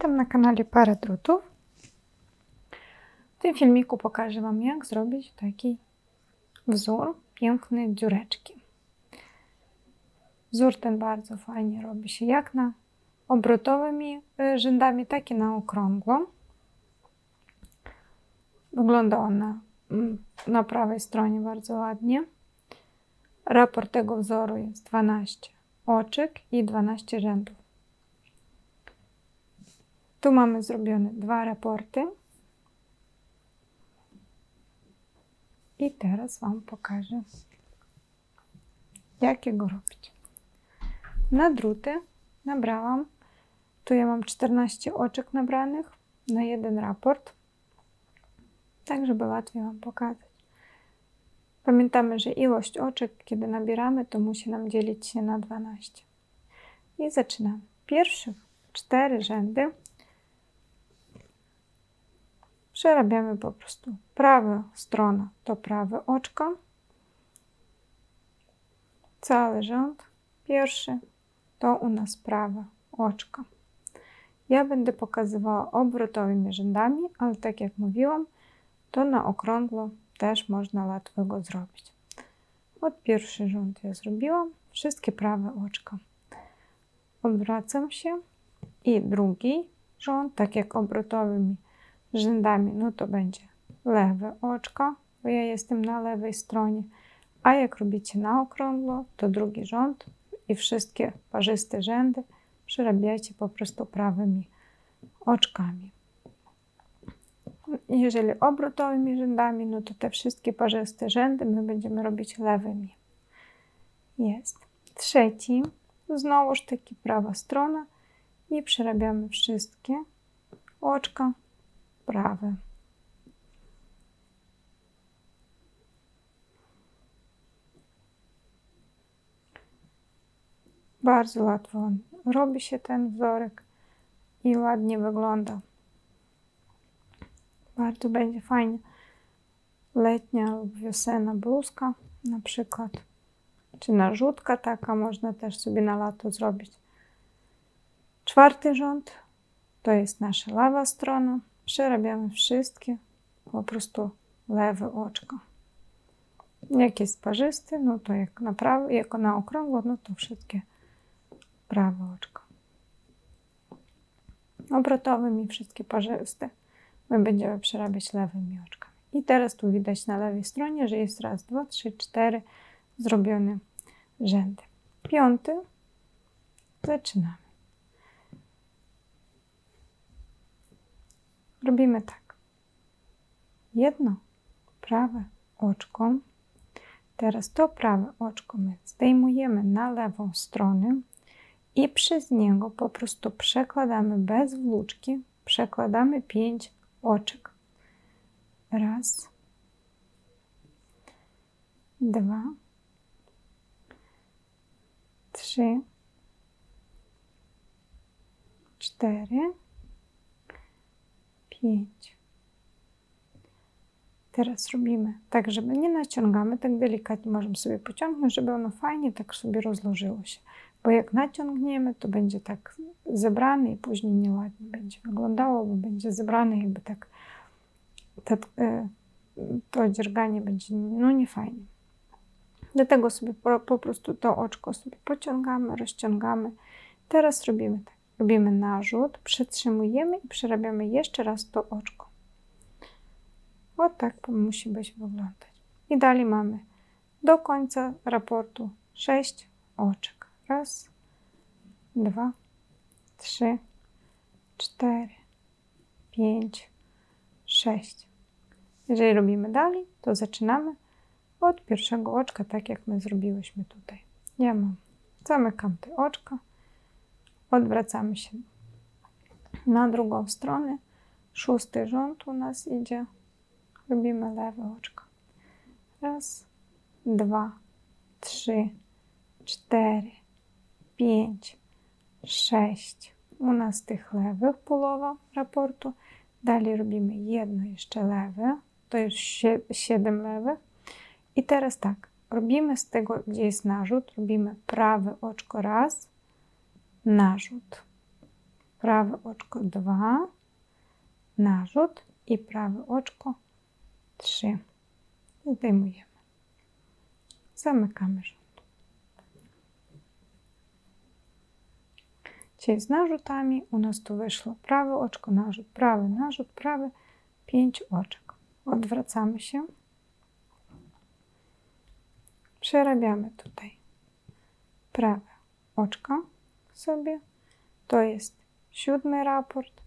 Witam na kanale Para Drutów. W tym filmiku pokażę Wam, jak zrobić taki wzór pięknej dziureczki. Wzór ten bardzo fajnie robi się jak na obrotowymi y, rzędami, tak i na okrągło. Wygląda on na, mm, na prawej stronie bardzo ładnie. Raport tego wzoru jest 12 oczek i 12 rzędów. Tu mamy zrobione dwa raporty. I teraz Wam pokażę, jak go robić. Na druty nabrałam, tu ja mam 14 oczek nabranych na jeden raport, tak żeby łatwiej Wam pokazać. Pamiętamy, że ilość oczek, kiedy nabieramy, to musi nam dzielić się na 12. I zaczynamy. Pierwsze cztery rzędy przerabiamy po prostu prawa strona to prawe oczko, cały rząd pierwszy to u nas prawe oczko. Ja będę pokazywała obrotowymi rzędami, ale tak jak mówiłam, to na okrągło też można łatwo go zrobić. Od pierwszy rząd ja zrobiłam, wszystkie prawe oczka. Odwracam się i drugi rząd, tak jak obrotowymi rzędami, no to będzie lewe oczko, bo ja jestem na lewej stronie, a jak robicie na okrągło, to drugi rząd i wszystkie parzyste rzędy przerabiajcie po prostu prawymi oczkami. Jeżeli obrotowymi rzędami, no to te wszystkie parzyste rzędy my będziemy robić lewymi. Jest. Trzeci, znowuż taki prawa strona i przerabiamy wszystkie oczka prawe. Bardzo łatwo robi się ten wzorek i ładnie wygląda. Bardzo będzie fajnie. Letnia lub wiosenna bluzka na przykład. Czy narzutka taka można też sobie na lato zrobić. Czwarty rząd to jest nasza lewa strona przerabiamy wszystkie po prostu lewe oczko. Jak jest parzysty, no to jak na, prawo, jak na okrągło, no to wszystkie prawe oczko. Obrotowymi wszystkie parzyste my będziemy przerabiać lewymi oczkami. I teraz tu widać na lewej stronie, że jest raz, dwa, trzy, cztery zrobione rzędy. Piąty zaczynamy. Robimy tak. Jedno prawe oczko. Teraz to prawe oczko my zdejmujemy na lewą stronę i przez niego po prostu przekładamy bez włóczki, przekładamy pięć oczek. Raz, dwa, trzy, cztery, 5. Teraz robimy tak, żeby nie naciągamy, tak delikatnie możemy sobie pociągnąć, żeby ono fajnie tak sobie rozłożyło się. Bo jak naciągniemy, to będzie tak zebrane i później nieładnie będzie wyglądało, bo będzie zebrane jakby tak to, e, to dzierganie będzie no nie fajnie. Dlatego sobie po, po prostu to oczko sobie pociągamy, rozciągamy. Teraz robimy tak. Robimy narzut, przytrzymujemy i przerabiamy jeszcze raz to oczko. O tak musi być wyglądać. I dalej mamy do końca raportu 6 oczek. Raz, dwa, trzy, cztery, pięć, sześć. Jeżeli robimy dalej, to zaczynamy od pierwszego oczka, tak jak my zrobiłyśmy tutaj. Ja mam, zamykam te oczka Odwracamy się na drugą stronę. Szósty rząd u nas idzie. Robimy lewe oczko. Raz, dwa, trzy, cztery, pięć, sześć. U nas tych lewych połowa raportu. Dalej robimy jedno jeszcze lewe. To jest siedem lewych. I teraz tak, robimy z tego, gdzie jest narzut, robimy prawe oczko raz, narzut. prawe oczko 2, narzut i prawe oczko 3. Zdejmujemy. Zamykamy rząd. Czyli z narzutami u nas tu wyszło prawe oczko, narzut, prawy, narzut, prawy, 5 oczek. Odwracamy się. Przerabiamy tutaj prawe oczko sobie. To jest siódmy raport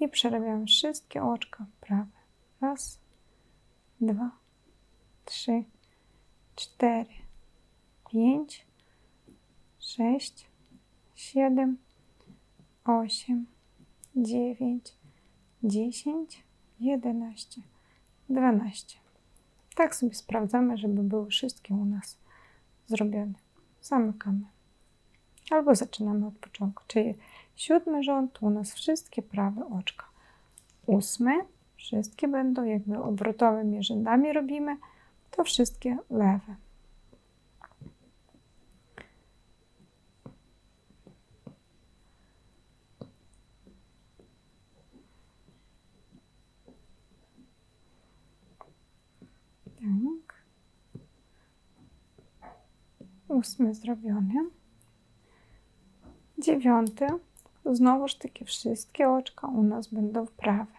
i przerabiamy wszystkie oczka prawe. Raz, dwa, trzy, cztery, pięć, sześć, siedem, osiem, dziewięć, dziesięć, jedenaście, dwanaście. Tak sobie sprawdzamy, żeby były wszystkie u nas zrobione. Zamykamy. Albo zaczynamy od początku. Czyli siódmy rząd, u nas wszystkie prawe oczka. Ósmy, wszystkie będą jakby obrotowymi rzędami robimy, to wszystkie lewe. Tak. Ósmy zrobiony. Dziewiąty. Znowuż takie wszystkie oczka u nas będą w prawe.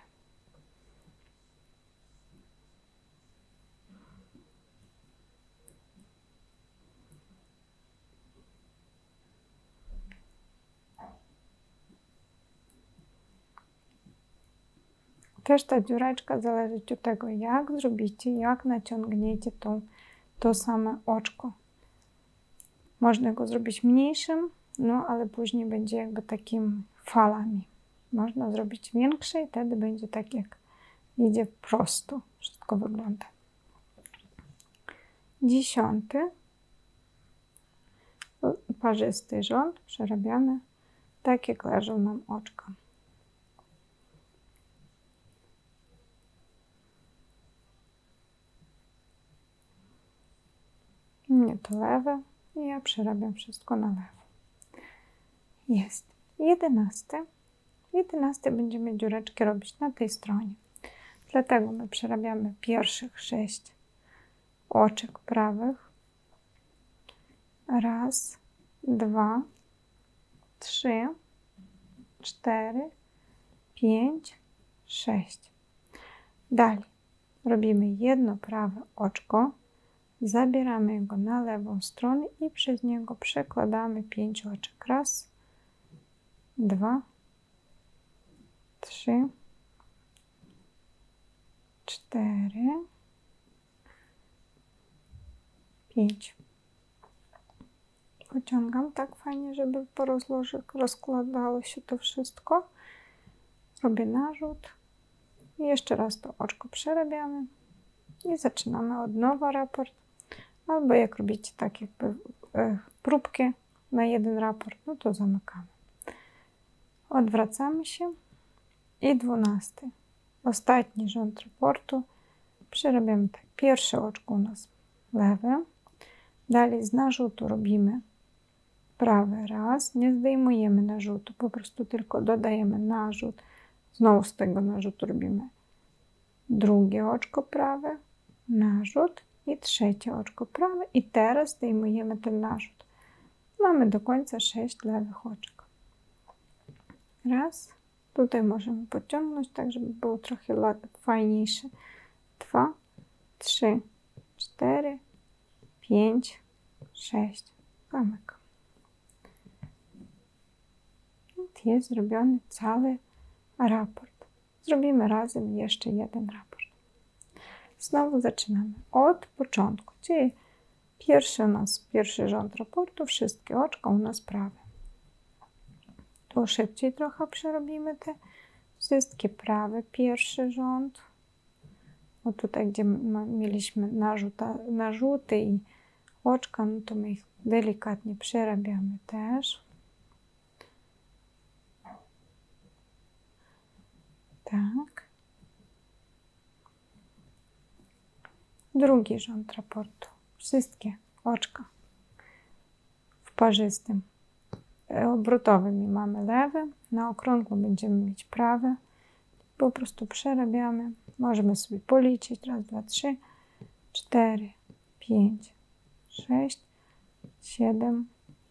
Też ta dziureczka zależy od tego, jak zrobicie, jak naciągniecie tą, to same oczko. Można go zrobić mniejszym, no ale później będzie jakby takim falami. Można zrobić większe i wtedy będzie tak, jak idzie prosto. Wszystko wygląda. Dziesiąty. Parzysty rząd przerabiamy tak, jak leżą nam oczka. Nie to lewe i ja przerabiam wszystko na lewo. Jest. Jedenasty. Jedenasty będziemy dziureczki robić na tej stronie. Dlatego my przerabiamy pierwszych sześć oczek prawych. Raz, dwa, trzy, cztery, pięć, sześć. Dalej robimy jedno prawe oczko Zabieramy go na lewą stronę i przez niego przekładamy pięć oczek. Raz, dwa, trzy, cztery, pięć. Pociągam tak fajnie, żeby po rozłożek rozkładało się to wszystko. Robię narzut. I jeszcze raz to oczko przerabiamy. I zaczynamy od nowa raport. Albo jak robicie tak jakby e, próbki na jeden raport, no to zamykamy. Odwracamy się i dwunasty, ostatni rząd raportu. Przerabiamy tak. Pierwsze oczko u nas lewe. Dalej z narzutu robimy prawe raz. Nie zdejmujemy narzutu, po prostu tylko dodajemy narzut. Znowu z tego narzutu robimy drugie oczko prawe, narzut i trzecie oczko prawe i teraz zdejmujemy ten narzut. Mamy do końca sześć lewych oczek. Raz. Tutaj możemy podciągnąć tak, żeby było trochę fajniejsze. Dwa, trzy, cztery, pięć, sześć. Zamykam. Jest zrobiony cały raport. Zrobimy razem jeszcze jeden raport. Znowu zaczynamy od początku, czyli pierwszy u nas, pierwszy rząd raportu, wszystkie oczka u nas prawe. Szybciej trochę przerobimy te wszystkie prawe, pierwszy rząd. O tutaj, gdzie mieliśmy narzuta, narzuty i oczka, no to my ich delikatnie przerabiamy też. Tak. Drugi rząd raportu. Wszystkie oczka w parzystym. E, obrotowymi mamy lewe, na okrągło będziemy mieć prawe. Po prostu przerabiamy. Możemy sobie policzyć. Raz, dwa, trzy, cztery, pięć, sześć, siedem,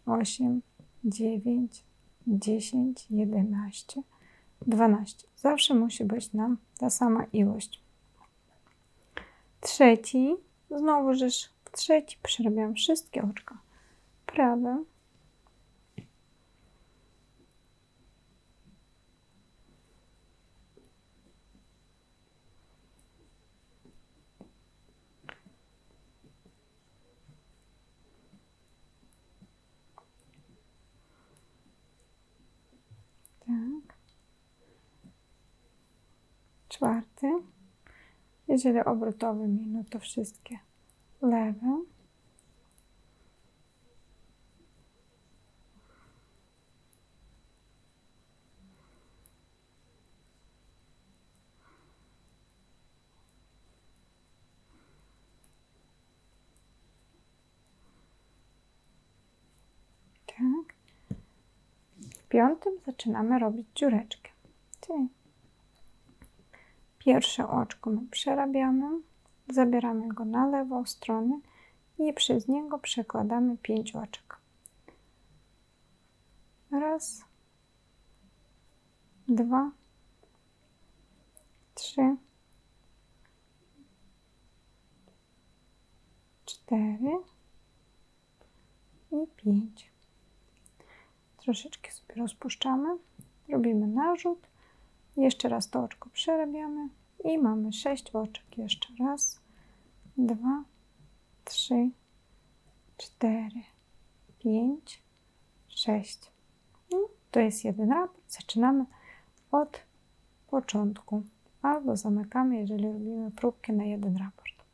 osiem, dziewięć, dziesięć, jedenaście, dwanaście. Zawsze musi być nam ta sama ilość. Trzeci, znowu żeż trzeci przerabiam wszystkie oczka. Prawe, Tak. Czwarty. Jeżeli obrotowymi, no to wszystkie lewe. Tak. W piątym zaczynamy robić dziureczkę. Czyli pierwsze oczko my przerabiamy, zabieramy go na lewą stronę i przez niego przekładamy pięć oczek. Raz, dwa, trzy, cztery i pięć. Troszeczkę sobie rozpuszczamy, robimy narzut, jeszcze raz to oczko przerabiamy i mamy sześć oczek. Jeszcze raz, dwa, trzy, cztery, pięć, sześć. No, to jest jeden raport. Zaczynamy od początku albo zamykamy, jeżeli robimy próbkę na jeden raport.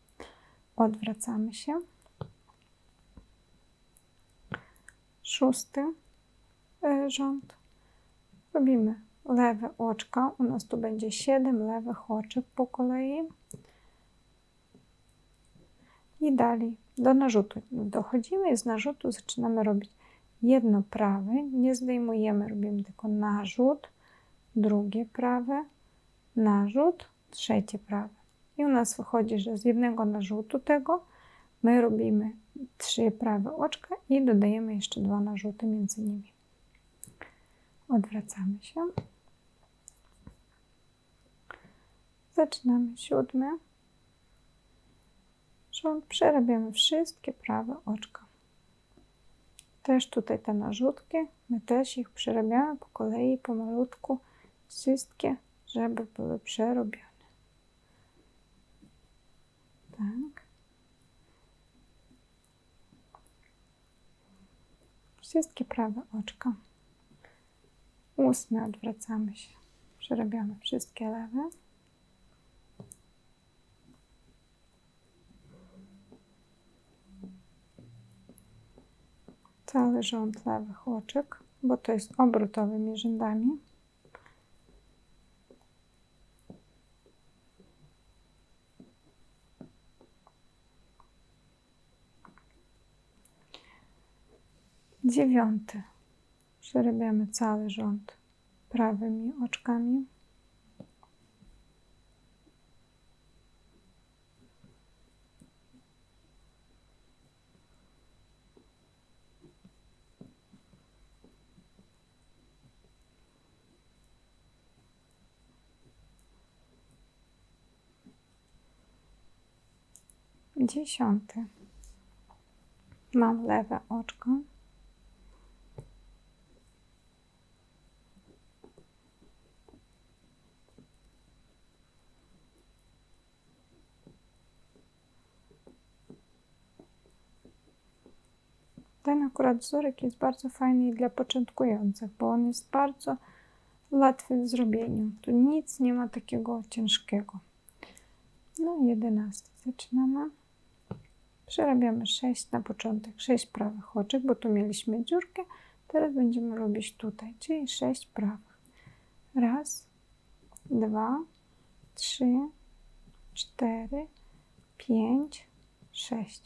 Odwracamy się. Szósty e, rząd. Robimy lewe oczka. U nas tu będzie 7 lewych oczek po kolei. I dalej do narzutu dochodzimy i z narzutu zaczynamy robić jedno prawe, nie zdejmujemy, robimy tylko narzut, drugie prawe, narzut, trzecie prawe. I u nas wychodzi, że z jednego narzutu tego my robimy trzy prawe oczka i dodajemy jeszcze dwa narzuty między nimi. Odwracamy się. Zaczynamy siódmy rząd. Przerabiamy wszystkie prawe oczka. Też tutaj te narzutki, my też ich przerabiamy po kolei, pomalutku, wszystkie, żeby były przerobione. Tak. Wszystkie prawe oczka. Ósme odwracamy się. Przerabiamy wszystkie lewe. Cały rząd lewych oczek, bo to jest obrotowymi rzędami. Dziewiąty. Przerabiamy cały rząd prawymi oczkami. Dziesiąty. Mam lewe oczko. Ten akurat wzorek jest bardzo fajny dla początkujących, bo on jest bardzo łatwy w zrobieniu. Tu nic nie ma takiego ciężkiego. No i jedenasty zaczynamy. Przerabiamy 6 na początek, 6 prawych oczek, bo tu mieliśmy dziurkę. Teraz będziemy robić tutaj, czyli 6 prawych. Raz, dwa, trzy, cztery, pięć, sześć.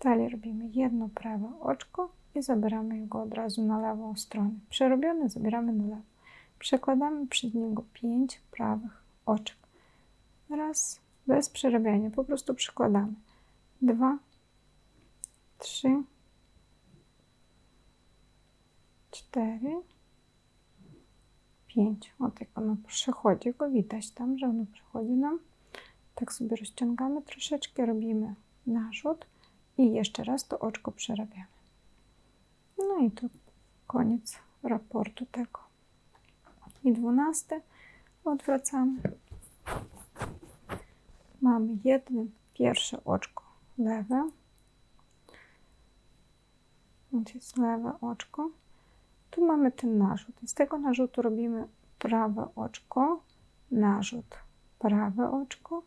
Dalej robimy jedno prawe oczko i zabieramy go od razu na lewą stronę. Przerobiony zabieramy na lewo. Przekładamy przed niego pięć prawych oczek. Raz, bez przerabiania, po prostu przykładamy. Dwa, trzy, cztery, pięć. O tak ono przechodzi, go widać tam, że ono przechodzi nam. Tak sobie rozciągamy troszeczkę, robimy narzut i jeszcze raz to oczko przerabiamy. No i to koniec raportu tego. I dwunasty odwracamy. Mamy jedno pierwsze oczko lewe. Jest lewe oczko. Tu mamy ten narzut. I z tego narzutu robimy prawe oczko, narzut, prawe oczko,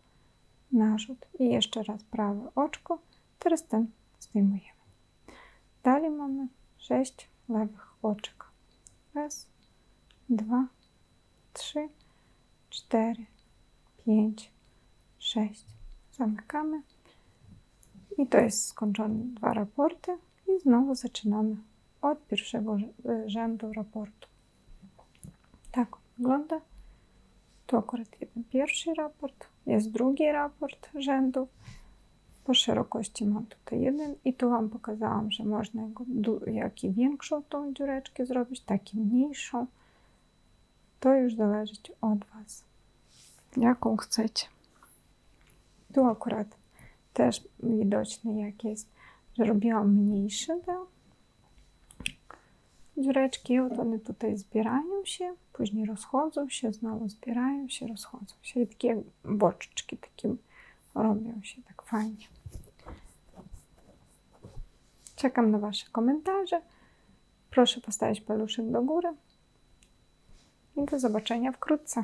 narzut i jeszcze raz prawe oczko. Teraz ten zdejmujemy. Dalej mamy sześć lewych oczek. Raz, dwa, trzy, cztery, pięć, sześć. Zamykamy. I to jest skończone dwa raporty. I znowu zaczynamy od pierwszego rz- rzędu raportu. Tak wygląda. Tu akurat jeden pierwszy raport, jest drugi raport rzędu. Po szerokości mam tutaj jeden i tu Wam pokazałam, że można jak i większą tą dziureczkę zrobić, tak i mniejszą. To już zależy od Was, jaką chcecie. Tu akurat też widoczne jak jest, że robiłam mniejsze te dziureczki, od one tutaj zbierają się, później rozchodzą się, znowu zbierają się, rozchodzą się i takie boczyczki takie robią się tak fajnie. Czekam na Wasze komentarze. Proszę postawić paluszek do góry i do zobaczenia wkrótce.